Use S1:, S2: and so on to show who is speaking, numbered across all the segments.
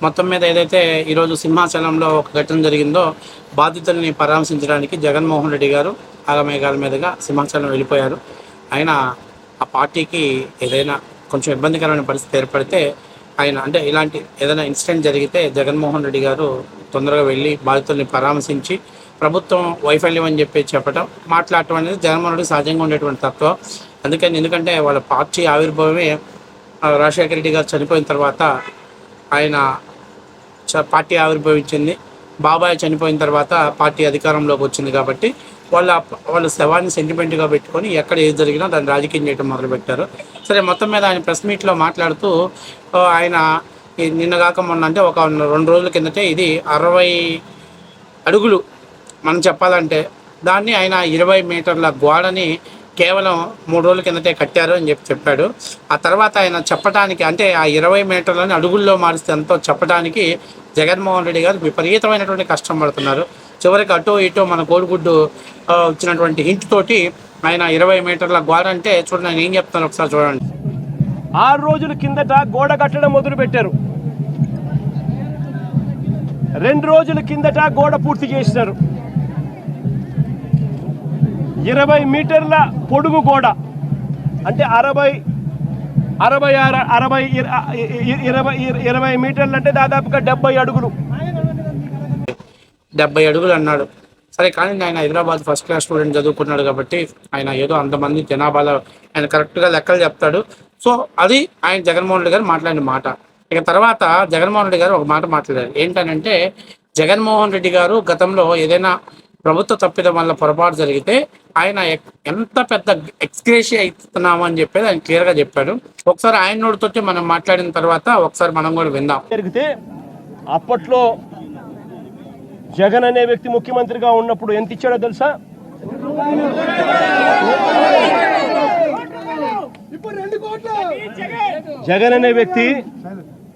S1: మొత్తం మీద ఏదైతే ఈరోజు సింహాచలంలో ఒక ఘటన జరిగిందో బాధితుల్ని పరామర్శించడానికి జగన్మోహన్ రెడ్డి గారు ఆగమేఘాల మీదుగా సింహాచలం వెళ్ళిపోయారు. ఆయన ఆ పార్టీకి ఏదైనా కొంచెం ఇబ్బందికరమైన పరిస్థితి ఏర్పడితే ఆయన అంటే ఇలాంటి ఏదైనా ఇన్సిడెంట్ జరిగితే జగన్మోహన్ రెడ్డి గారు తొందరగా వెళ్ళి బాధితుల్ని పరామర్శించి ప్రభుత్వం వైఫల్యం అని చెప్పి చెప్పడం మాట్లాడటం అనేది జగన్మోహన్ రెడ్డి సహజంగా ఉండేటువంటి తత్వం. అందుకని ఎందుకంటే వాళ్ళ పార్టీ ఆవిర్భావమే ఆ, రాజశేఖర రెడ్డి గారు చనిపోయిన తర్వాత ఆయన పార్టీ ఆవిర్భవించింది. బాబాయ్ చనిపోయిన తర్వాత పార్టీ అధికారంలోకి వచ్చింది కాబట్టి వాళ్ళ వాళ్ళ శవాన్ని సెంటిమెంట్గా పెట్టుకొని ఎక్కడ ఏది జరిగినా దాన్ని రాజకీయం చేయడం మొదలుపెట్టారు. సరే మొత్తం మీద ఆయన ప్రెస్ మీట్లో మాట్లాడుతూ ఆయన నిన్నగాక మొన్న అంటే ఒక రెండు రోజుల కిందటే ఇది అరవై అడుగులు మనం చెప్పాలంటే దాన్ని ఆయన ఇరవై మీటర్ల గోడని కేవలం మూడు రోజుల కిందటే కట్టారు అని చెప్పి చెప్పాడు. ఆ తర్వాత ఆయన చెప్పడానికి అంటే ఆ ఇరవై మీటర్లని అడుగుల్లో మారిస్తే ఎంతో చెప్పడానికి జగన్మోహన్ రెడ్డి గారు విపరీతమైనటువంటి కష్టం పడుతున్నారు. చివరికి అటో ఇటో మన కోడిగుడ్డు వచ్చినటువంటి ఇచ్చినటువంటి హింట్ తోటి ఆయన ఇరవై మీటర్ల గోడ అంటే చూడండి నేను ఏం చెప్తాను ఒకసారి చూడండి.
S2: ఆరు రోజుల కిందట గోడ కట్టడం మొదలు పెట్టారు రెండు రోజుల కిందట గోడ పూర్తి చేసినారు ఇరవై మీటర్ల పొడుగు గోడ. అంటే అరవై అరవై ఆరు అరవై ఇరవై ఇరవై మీటర్లు అంటే దాదాపుగా డెబ్బై అడుగులు.
S1: డెబ్బై అడుగులు అన్నాడు. సరే కానీ ఆయన హైదరాబాద్ ఫస్ట్ క్లాస్ స్టూడెంట్ చదువుకున్నాడు కాబట్టి ఆయన ఏదో అంతమంది జనాభాలో ఆయన కరెక్ట్గా లెక్కలు చెప్తాడు. సో అది ఆయన జగన్మోహన్ రెడ్డి గారు మాట్లాడిన మాట. ఇక తర్వాత జగన్మోహన్ రెడ్డి గారు ఒక మాట మాట్లాడారు. ఏంటనంటే జగన్మోహన్ రెడ్డి గారు గతంలో ఏదైనా ప్రభుత్వ తప్పిదం వల్ల పొరపాటు జరిగితే ఆయన ఎంత పెద్ద ఎక్స్క్రేషి అవుతున్నాము అని చెప్పేది ఆయన క్లియర్గా చెప్పాడు. ఒకసారి ఆయన నోటితోటి మనం మాట్లాడిన తర్వాత ఒకసారి మనం కూడా విందాం.
S2: జరిగితే అప్పట్లో జగన్ అనే వ్యక్తి ముఖ్యమంత్రిగా ఉన్నప్పుడు ఎంత ఇచ్చాడో తెలుసా? జగన్ అనే వ్యక్తి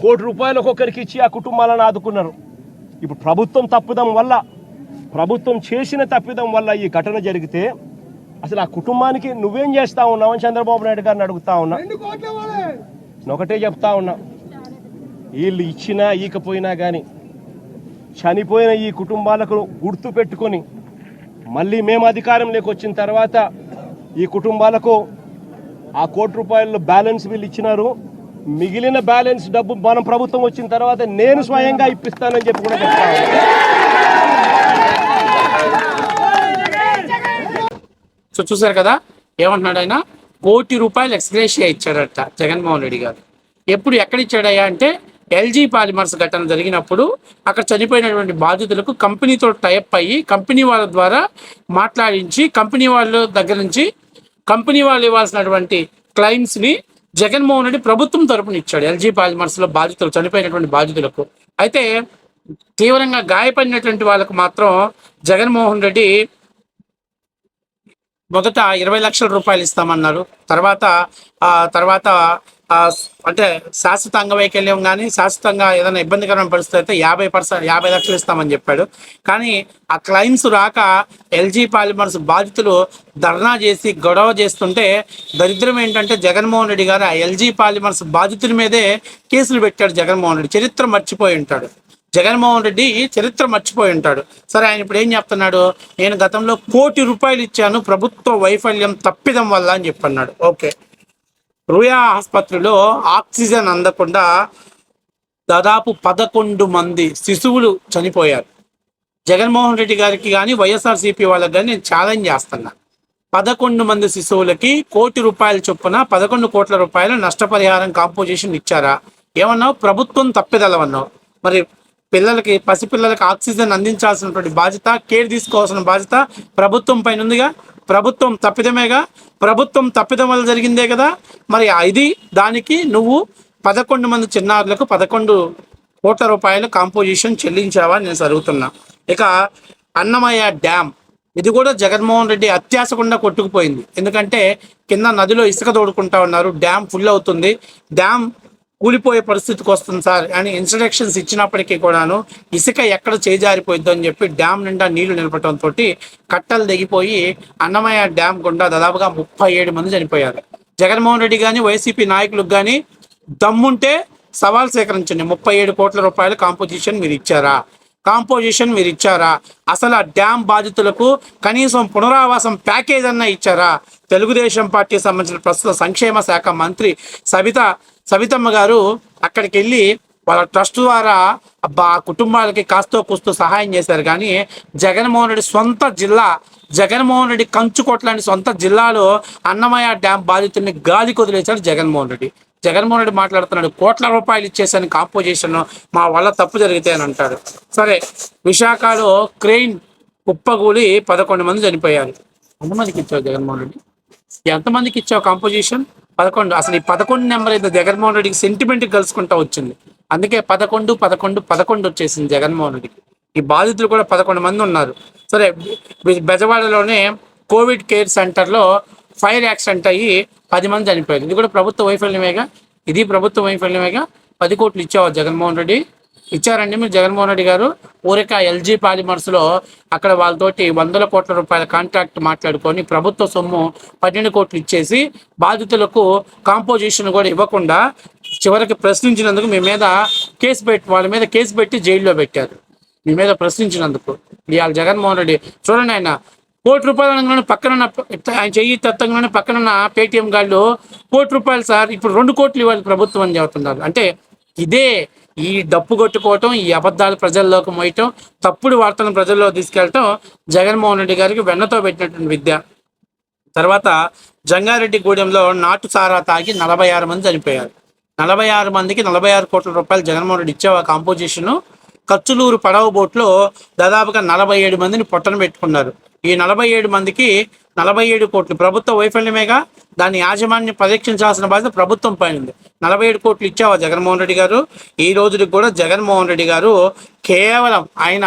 S2: కోటి రూపాయలు ఒక్కొక్కరికి ఇచ్చి ఆ కుటుంబాలను ఆదుకున్నారు. ఇప్పుడు ప్రభుత్వం తప్పుదం వల్ల ప్రభుత్వం చేసిన తప్పిదం వల్ల ఈ ఘటన జరిగితే అసలు ఆ కుటుంబానికి నువ్వేం చేస్తా ఉన్నావు అని చంద్రబాబు నాయుడు గారిని అడుగుతా ఉన్నా. నేను ఒకటే చెప్తా ఉన్నా. వీళ్ళు ఇచ్చినా ఈకపోయినా కానీ చనిపోయిన ఈ కుటుంబాలకు గుర్తు పెట్టుకొని మళ్ళీ మేము అధికారంలోకి వచ్చిన తర్వాత ఈ కుటుంబాలకు ఆ కోటి రూపాయల బ్యాలెన్స్ వీళ్ళు ఇచ్చినారు. మిగిలిన బ్యాలెన్స్ డబ్బు మనం ప్రభుత్వం వచ్చిన తర్వాత నేను స్వయంగా ఇప్పిస్తానని చెప్పి కూడా చెప్తాను
S1: సో చూసారు కదా ఏమంటున్నాడు ఆయన? కోటి రూపాయలు ఎక్స్గ్రేషియా ఇచ్చాడట జగన్మోహన్ రెడ్డి గారు. ఎప్పుడు ఎక్కడ ఇచ్చాడయ్యా అంటే ఎల్జీ పాలిమర్స్ ఘటన జరిగినప్పుడు అక్కడ చనిపోయినటువంటి బాధితులకు కంపెనీతో టైప్ అయ్యి కంపెనీ వాళ్ళ ద్వారా మాట్లాడించి కంపెనీ వాళ్ళ దగ్గర నుంచి కంపెనీ వాళ్ళు ఇవ్వాల్సినటువంటి క్లైమ్స్ని జగన్మోహన్ రెడ్డి ప్రభుత్వం తరపున ఇచ్చాడు ఎల్జీ పాలిమర్స్లో బాధితులు చనిపోయినటువంటి బాధితులకు. అయితే తీవ్రంగా గాయపడినటువంటి వాళ్ళకు మాత్రం జగన్మోహన్ రెడ్డి మొదట ఇరవై లక్షల రూపాయలు ఇస్తామన్నారు. తర్వాత తర్వాత అంటే శాశ్వత అంగవైకల్యం కానీ శాశ్వతంగా ఏదైనా ఇబ్బందికరమైన పరిస్థితి అయితే యాభై పర్సెంట్ యాభై లక్షలు ఇస్తామని చెప్పాడు. కానీ ఆ క్లైమ్స్ రాక ఎల్జీ పాలిమర్స్ బాధితులు ధర్నా చేసి గొడవ చేస్తుంటే దరిద్రం ఏంటంటే జగన్మోహన్ రెడ్డి గారు ఆ ఎల్జీ పాలిమర్స్ బాధితుల మీదే కేసులు పెట్టాడు జగన్మోహన్ రెడ్డి. చరిత్ర మర్చిపోయి ఉంటాడు. జగన్మోహన్ రెడ్డి చరిత్ర మర్చిపోయి ఉంటాడు. సరే ఆయన ఇప్పుడు ఏం చెప్తున్నాడు? నేను గతంలో కోటి రూపాయలు ఇచ్చాను ప్రభుత్వ వైఫల్యం తప్పిదం వల్ల అని చెప్పన్నాడు. ఓకే. రుయా ఆసుపత్రిలో ఆక్సిజన్ అందకుండా దాదాపు పదకొండు మంది శిశువులు చనిపోయారు. జగన్మోహన్ రెడ్డి గారికి కానీ వైఎస్ఆర్సీపీ వాళ్ళకి కానీ నేను ఛాలెంజ్ చేస్తున్నా. పదకొండు మంది శిశువులకి కోటి రూపాయల చొప్పున పదకొండు కోట్ల రూపాయల నష్టపరిహారం కాంపోజిషన్ ఇచ్చారా? ఏమన్నావు? ప్రభుత్వం తప్పిదలవన్నావు మరి పిల్లలకి పసిపిల్లలకి ఆక్సిజన్ అందించాల్సినటువంటి బాధ్యత కేర్ తీసుకోవాల్సిన బాధ్యత ప్రభుత్వం పైన ఉందిగా. ప్రభుత్వం తప్పిదమేగా. ప్రభుత్వం తప్పిదం వల్ల జరిగిందే కదా. మరి ఇది దానికి నువ్వు పదకొండు మంది చిన్నారులకు పదకొండు కోట్ల రూపాయలు కాంపోజిషన్ చెల్లించావా నేను అడుగుతున్నా. ఇక అన్నమయ్య డ్యామ్ ఇది కూడా జగన్మోహన్ రెడ్డి అత్యాసకుండా కొట్టుకుపోయింది. ఎందుకంటే కింద నదిలో ఇసుక తోడుకుంటా ఉన్నారు డ్యామ్ ఫుల్ అవుతుంది. డ్యామ్ కూలిపోయే పరిస్థితికి వస్తుంది సార్ అని ఇన్స్ట్రక్షన్స్ ఇచ్చినప్పటికీ కూడాను ఇసుక ఎక్కడ చేజారిపోయిద్దో అని చెప్పి డ్యామ్ నిండా నీళ్ళు నిలపడంతో కట్టలు దిగిపోయి అన్నమయ్య డ్యామ్ గుండా దాదాపుగా ముప్పై ఏడు మంది చనిపోయారు. జగన్మోహన్ రెడ్డి కానీ వైసీపీ నాయకులకు కానీ దమ్ముంటే సవాల్ సేకరించండి. ముప్పై ఏడు కోట్ల రూపాయల కాంపోజిషన్ మీరు ఇచ్చారా? కాంపోజిషన్ మీరు ఇచ్చారా? అసలు ఆ డ్యామ్ బాధితులకు కనీసం పునరావాసం ప్యాకేజ్ అన్న ఇచ్చారా? తెలుగుదేశం పార్టీ సంబంధించిన ప్రస్తుత సంక్షేమ శాఖ మంత్రి సబిత సవితమ్మ గారు అక్కడికి వెళ్ళి వాళ్ళ ట్రస్ట్ ద్వారా ఆ కుటుంబాలకి కాస్తో కూస్తో సహాయం చేశారు. కానీ జగన్మోహన్ రెడ్డి సొంత జిల్లా జగన్మోహన్ రెడ్డి కంచుకోట్లాంటి సొంత జిల్లాలో అన్నమయ్య డ్యామ్ బాధితుల్ని గాలి కొదిలేశాడు జగన్మోహన్ రెడ్డి. జగన్మోహన్ రెడ్డి మాట్లాడుతున్నాడు కోట్ల రూపాయలు ఇచ్చేసాను కాంపోజిషన్ మా వల్ల తప్పు జరిగితే అని అంటాడు. సరే విశాఖలో క్రెయిన్ కుప్పగూలి పదకొండు మంది చనిపోయారు. ఎంతమందికి ఇచ్చావు జగన్మోహన్ రెడ్డి? ఎంతమందికి ఇచ్చావు కాంపోజిషన్ పదకొండు. అసలు ఈ పదకొండు నెంబర్ అయితే జగన్మోహన్ రెడ్డికి సెంటిమెంట్ కలుసుకుంటా వచ్చింది. అందుకే పదకొండు పదకొండు పదకొండు వచ్చేసింది జగన్మోహన్ రెడ్డికి. ఈ బాధితులు కూడా పదకొండు మంది ఉన్నారు. సరే బెజవాడలోనే కోవిడ్ కేర్ సెంటర్లో ఫైర్ యాక్సిడెంట్ అయ్యి పది మంది చనిపోయారు. ఇది కూడా ప్రభుత్వ వైఫల్యమేగా? ఇది ప్రభుత్వ వైఫల్యమేగా? పది కోట్లు ఇచ్చావు జగన్మోహన్ రెడ్డి. ఇచ్చారండి మీరు జగన్మోహన్ రెడ్డి గారు. ఊరిక ఎల్జీ పాలిమర్స్లో అక్కడ వాళ్ళతోటి వందల కోట్ల రూపాయల కాంట్రాక్ట్ మాట్లాడుకొని ప్రభుత్వ సొమ్ము పన్నెండు కోట్లు ఇచ్చేసి బాధితులకు కాంపోజిషన్ కూడా ఇవ్వకుండా చివరికి ప్రశ్నించినందుకు మీ మీద కేసు పెట్టి వాళ్ళ మీద కేసు పెట్టి జైల్లో పెట్టారు. మీ మీద ప్రశ్నించినందుకు. ఇవాళ జగన్మోహన్ రెడ్డి చూడండి ఆయన కోటి రూపాయలు అనగానే పక్కన ఆయన చెయ్యి తత్తంగానే పక్కన పేటీఎం గాళ్ళు కోటి రూపాయలు సార్ ఇప్పుడు రెండు కోట్లు ఇవ్వాలి ప్రభుత్వం అని చెబుతున్నారు. అంటే ఇదే ఈ డప్పు కొట్టుకోవటం ఈ అబద్ధాలు ప్రజల్లోకి మోయటం తప్పుడు వార్తలను ప్రజల్లో తీసుకెళ్ళటం జగన్మోహన్ రెడ్డి గారికి వెన్నతో పెట్టినటువంటి విద్య. తర్వాత జంగారెడ్డి గూడెంలో నాటు సారా తాగి నలభై ఆరు మంది చనిపోయారు. నలభై ఆరు మందికి నలభై ఆరు కోట్ల రూపాయలు జగన్మోహన్ రెడ్డి ఇచ్చావు కాంపోజిషను? కచ్చులూరు పడవ బోట్లో దాదాపుగా నలభై ఏడు మందిని పొట్టన పెట్టుకున్నారు. ఈ నలభై ఏడు మందికి నలభై ఏడు కోట్లు ప్రభుత్వ వైఫల్యమేగా దాని యాజమాన్యం పరీక్షించాల్సిన బాధ్యత ప్రభుత్వం పైన ఉంది. నలభై ఏడు కోట్లు ఇచ్చావా జగన్మోహన్ రెడ్డి గారు? ఈ రోజుకి కూడా జగన్మోహన్ రెడ్డి గారు కేవలం ఆయన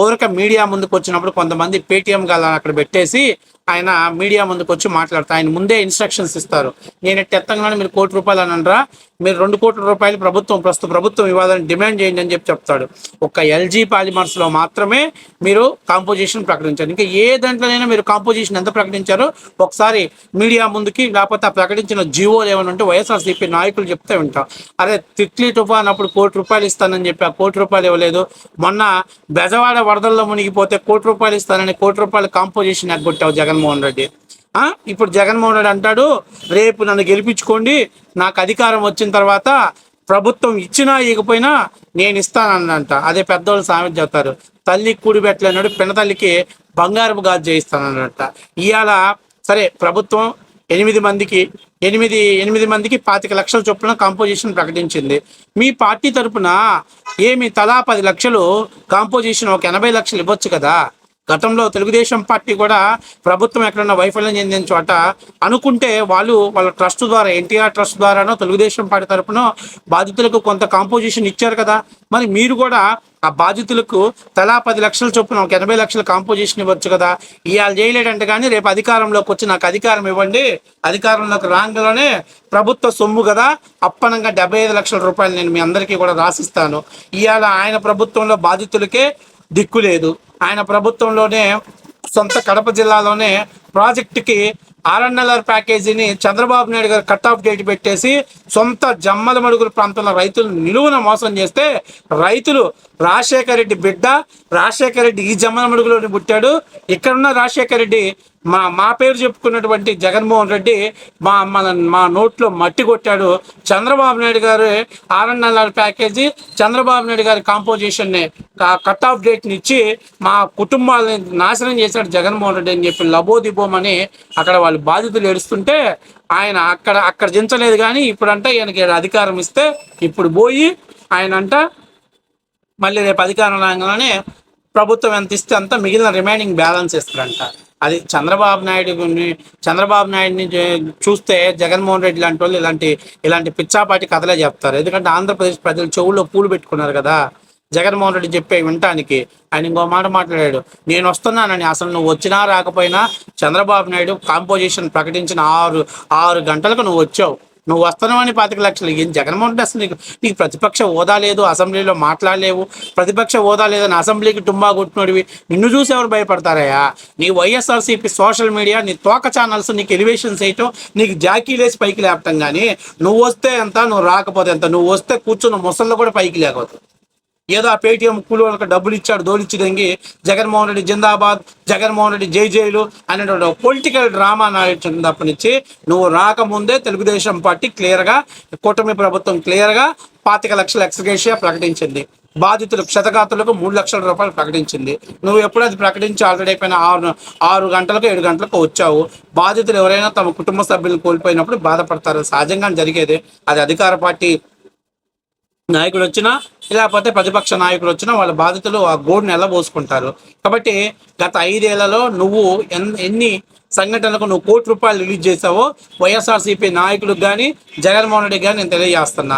S1: ఊరక మీడియా ముందుకు వచ్చినప్పుడు కొంతమంది పేటీఎం గల అక్కడ పెట్టేసి ఆయన మీడియా ముందుకు వచ్చి మాట్లాడతారు. ఆయన ముందే ఇన్స్ట్రక్షన్స్ ఇస్తారు. నేను ఎత్తంగానే మీరు కోటి రూపాయలు అనరా మీరు రెండు కోట్ల రూపాయలు ప్రభుత్వం ప్రస్తుత ప్రభుత్వం ఇవ్వాలని డిమాండ్ చేయండి అని చెప్పి చెప్తాడు. ఒక్క ఎల్జీ పాలిమర్స్లో మాత్రమే మీరు కాంపోజిషన్ ప్రకటించారు. ఇంకా ఏ దాంట్లోనైనా మీరు కాంపోజిషన్ ఎంత ప్రకటించారో ఒకసారి మీడియా ముందుకి లేకపోతే ఆ ప్రకటించిన జీవోలు ఏమైనా ఉంటే వైఎస్ఆర్సీపీ నాయకులు చెప్తే వింటాం. అరే తిట్లీ తుఫాన్ అప్పుడు కోటి రూపాయలు ఇస్తానని చెప్పి ఆ కోటి రూపాయలు ఇవ్వలేదు. మొన్న బెజవాడ వరదల్లో మునిగిపోతే కోటి రూపాయలు ఇస్తానని కోటి రూపాయల కాంపోజిషన్ ఎగ్గొట్టావు జగన్మోహన్ రెడ్డి. ఇప్పుడు జగన్మోహన్ రెడ్డి అంటాడు రేపు నన్ను గెలిపించుకోండి నాకు అధికారం వచ్చిన తర్వాత ప్రభుత్వం ఇచ్చినా ఇకపోయినా నేను ఇస్తానంట అదే పెద్దవాళ్ళు సామెత చెప్తారు తల్లి కూడిబెట్టలేనాడు పినతల్లికి బంగారపు గాజు చేయిస్తానన్నట ఇవాళ సరే ప్రభుత్వం ఎనిమిది మందికి ఎనిమిది ఎనిమిది మందికి పాతిక లక్షల చొప్పున కాంపోజిషన్ ప్రకటించింది. మీ పార్టీ తరపున ఏమి తలా పది లక్షలు కాంపోజిషన్ ఒక ఎనభై లక్షలు ఇవ్వచ్చు కదా? గతంలో తెలుగుదేశం పార్టీ కూడా ప్రభుత్వం ఎక్కడన్నా వైఫల్యం చెందిన చోట అనుకుంటే వాళ్ళు వాళ్ళ ట్రస్ట్ ద్వారా ఎన్టీఆర్ ట్రస్ట్ ద్వారానో తెలుగుదేశం పార్టీ తరపున బాధితులకు కొంత కాంపోజిషన్ ఇచ్చారు కదా. మరి మీరు కూడా ఆ బాధితులకు తలా పది లక్షల చొప్పున ఒక ఎనభై లక్షల కాంపోజిషన్ ఇవ్వచ్చు కదా. ఇవాళ చేయలేడంటే కానీ రేపు అధికారంలోకి వచ్చి నాకు అధికారం ఇవ్వండి. అధికారంలోకి రాగానే ప్రభుత్వ సొమ్ము కదా. అప్పనంగా డెబ్బై ఐదు లక్షల రూపాయలు నేను మీ అందరికీ కూడా రాసిస్తాను. ఇవాళ ఆయన ప్రభుత్వంలో బాధితులకే దిక్కు లేదు. ఆయన ప్రభుత్వంలోనే సొంత కడప జిల్లాలోనే ప్రాజెక్టుకి ఆర్ఎన్ఎల్ఆర్ ప్యాకేజీని చంద్రబాబు నాయుడు గారు కట్ ఆఫ్ డేట్ పెట్టేసి సొంత జమ్మల మడుగుల ప్రాంతంలో రైతులు నిలువున మోసం చేస్తే రైతులు రాజశేఖర రెడ్డి బిడ్డ రాజశేఖర రెడ్డి ఈ జమ్మల మడుగులోని పుట్టాడు. ఇక్కడున్న రాజశేఖర రెడ్డి మా మా పేరు చెప్పుకున్నటువంటి జగన్మోహన్ రెడ్డి మా మన మా నోట్లో మట్టి కొట్టాడు. చంద్రబాబు నాయుడు గారు ఆర్ఎన్ఎల్ఆర్ ప్యాకేజీ చంద్రబాబు నాయుడు గారి కాంపోజిషన్ని కట్ ఆఫ్ డేట్ని ఇచ్చి మా కుటుంబాలని నాశనం చేశాడు జగన్మోహన్ రెడ్డి అని చెప్పి లబోదిబోమని అక్కడ వాళ్ళు బాధితులు ఏడుస్తుంటే ఆయన అక్కడ అక్కడ దించలేదు కానీ ఇప్పుడంటే ఈయనకి అధికారం ఇస్తే ఇప్పుడు పోయి ఆయన అంట మళ్ళీ రేపు అధికారం రాగానే ప్రభుత్వం ఎంత ఇస్తే అంత మిగిలిన రిమైనింగ్ బ్యాలెన్స్ ఇస్తారంట. అది చంద్రబాబు నాయుడు చంద్రబాబు నాయుడిని చూస్తే జగన్మోహన్ రెడ్డి లాంటి వాళ్ళు ఇలాంటి ఇలాంటి పిచ్చాపాటి కథలే చెప్తారు. ఎందుకంటే ఆంధ్రప్రదేశ్ ప్రజలు చెవుల్లో పూలు పెట్టుకున్నారు కదా. జగన్మోహన్ రెడ్డి చెప్పే వినటానికి ఆయన ఇంకో మాట మాట్లాడాడు నేను వస్తున్నానని అసలు నువ్వు వచ్చినా రాకపోయినా చంద్రబాబు నాయుడు కాంపోజిషన్ ప్రకటించిన ఆరు ఆరు గంటలకు నువ్వు వచ్చావు. నువ్వు వస్తున్నావని పాతిక లక్షలు ఏం జగన్మోహన్ రెడ్డి అసలు నీకు నీకు ప్రతిపక్ష హోదా లేదు అసెంబ్లీలో మాట్లాడలేవు. ప్రతిపక్ష హోదా లేదని అసెంబ్లీకి టుమ్మా కొట్టినోడివి. నిన్ను చూసి ఎవరు భయపడతారయ్యా? నీ వైఎస్ఆర్సీపీ సోషల్ మీడియా నీ తోక ఛానల్స్ నీకు ఎలివేషన్ చేయటం నీకు జాకీలేసి పైకి లేపటం కానీ నువ్వు వస్తే ఎంత నువ్వు రాకపోతే ఎంత నువ్వు వస్తే కూర్చున్న ముసళ్ళు కూడా పైకి లేకపోతే ఏదో ఆ పేటీఎం కూలి డబ్బులు ఇచ్చాడు దోలిచ్చి దంగి జగన్మోహన్ రెడ్డి జిందాబాద్ జగన్మోహన్ రెడ్డి జై జైలు అనేటువంటి పొలిటికల్ డ్రామా నడిచినప్పటి నుంచి నువ్వు రాకముందే తెలుగుదేశం పార్టీ క్లియర్గా కూటమి ప్రభుత్వం క్లియర్గా పాతిక లక్షల ఎక్స్గ్రేషియా ప్రకటించింది. బాధితులకు క్షతగాతులకు మూడు లక్షల రూపాయలు ప్రకటించింది. నువ్వు ఎప్పుడు అది ప్రకటించి ఆల్రెడీ అయిపోయిన ఆరు ఆరు గంటలకు ఏడు గంటలకు వచ్చావు. బాధితులు ఎవరైనా తమ కుటుంబ సభ్యులను కోల్పోయినప్పుడు బాధపడతారు. సహజంగా జరిగేది. అది అధికార పార్టీ నాయకుడు వచ్చినా లేకపోతే ప్రతిపక్ష నాయకుడు వచ్చినా వాళ్ళ బాధితులు ఆ గోడును ఎలా పోసుకుంటారు కాబట్టి గత ఐదేళ్ళలో నువ్వు ఎన్- ఎన్ని సంఘటనకు నువ్వు కోటి రూపాయలు రిలీజ్ చేసావో వైఎస్ఆర్సీపీ నాయకులకు కానీ జగన్మోహన్ రెడ్డి కానీ నేను తెలియజేస్తున్నా.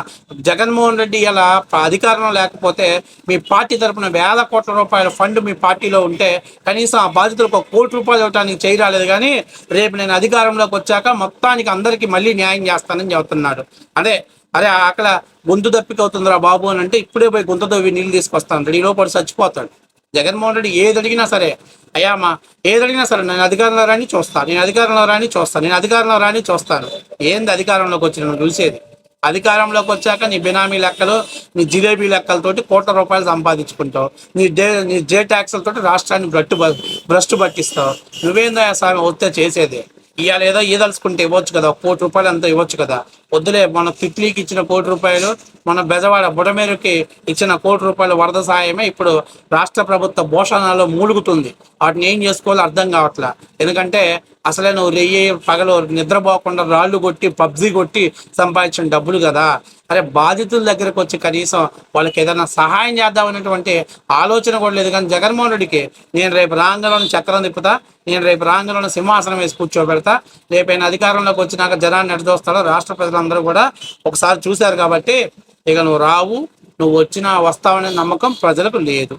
S1: జగన్మోహన్ రెడ్డి ఇలా అధికారం లేకపోతే మీ పార్టీ తరపున వేల కోట్ల రూపాయల ఫండ్ మీ పార్టీలో ఉంటే కనీసం ఆ బాధితులకు ఒక కోటి రూపాయలు ఇవ్వడానికి చేయరాలేదు కానీ రేపు నేను అధికారంలోకి వచ్చాక మొత్తానికి అందరికీ మళ్ళీ న్యాయం చేస్తానని చెబుతున్నాడు. అదే అరే అక్కడ గొంతు దప్పికవుతుందిరా బాబు అని అంటే ఇప్పుడే పోయి గొంతు దవ్వి నీళ్ళు తీసుకొస్తాను రెడీలో లోపల చచ్చిపోతాడు. జగన్మోహన్ రెడ్డి ఏది అడిగినా సరే అయ్యా మా ఏదడిగినా సరే నేను అధికారంలో రాని చూస్తాను నేను అధికారంలో రాని చూస్తాను నేను అధికారంలో రాని చూస్తాను. ఏంది అధికారంలోకి వచ్చి నువ్వు చూసేది? అధికారంలోకి వచ్చాక నీ బినామీ లెక్కలు నీ జిలేబీ లెక్కలతోటి కోట్ల రూపాయలు సంపాదించుకుంటావు. నీ డే నీ జే ట్యాక్స్లతోటి రాష్ట్రాన్ని బ్రట్టు భ్రష్టు పట్టిస్తావు. నువ్వేందా స్వామి వస్తే చేసేది? ఇవాళ ఏదో ఈదలుచుకుంటే ఇవ్వచ్చు కదా ఒక కోటి రూపాయలు అంతా ఇవ్వచ్చు కదా. వద్దులే మన తిట్లీకి ఇచ్చిన కోటి రూపాయలు మన బెజవాడ బుడమేరుకి ఇచ్చిన కోటి రూపాయల వరద సాయమే ఇప్పుడు రాష్ట్ర ప్రభుత్వ భోషణలో మూలుగుతుంది. వాటిని ఏం చేసుకోవాలో అర్థం కావట్లే. ఎందుకంటే అసలే నువ్వు రెయ్యి పగలు నిద్రపోకుండా రాళ్ళు కొట్టి పబ్జీ కొట్టి సంపాదించిన డబ్బులు కదా. అరే బాధితుల దగ్గరకు వచ్చి కనీసం వాళ్ళకి ఏదైనా సహాయం చేద్దాం అనేటువంటి ఆలోచన కూడా లేదు. కానీ జగన్మోహన్ రెడ్డికి నేను రేపు రాంగంలోని చక్రం తిప్పుతా నేను రేపు రాంగంలోని సింహాసనం వేసి కూర్చోబెడతా రేపు ఆయన అధికారంలోకి వచ్చినాక జనాన్ని ఎడదోస్తాడో రాష్ట్ర అందరూ కూడా ఒకసారి చూశారు కాబట్టి ఇక నువ్వు రావు నువ్వు వచ్చినా వస్తావనే నమ్మకం ప్రజలకు లేదు.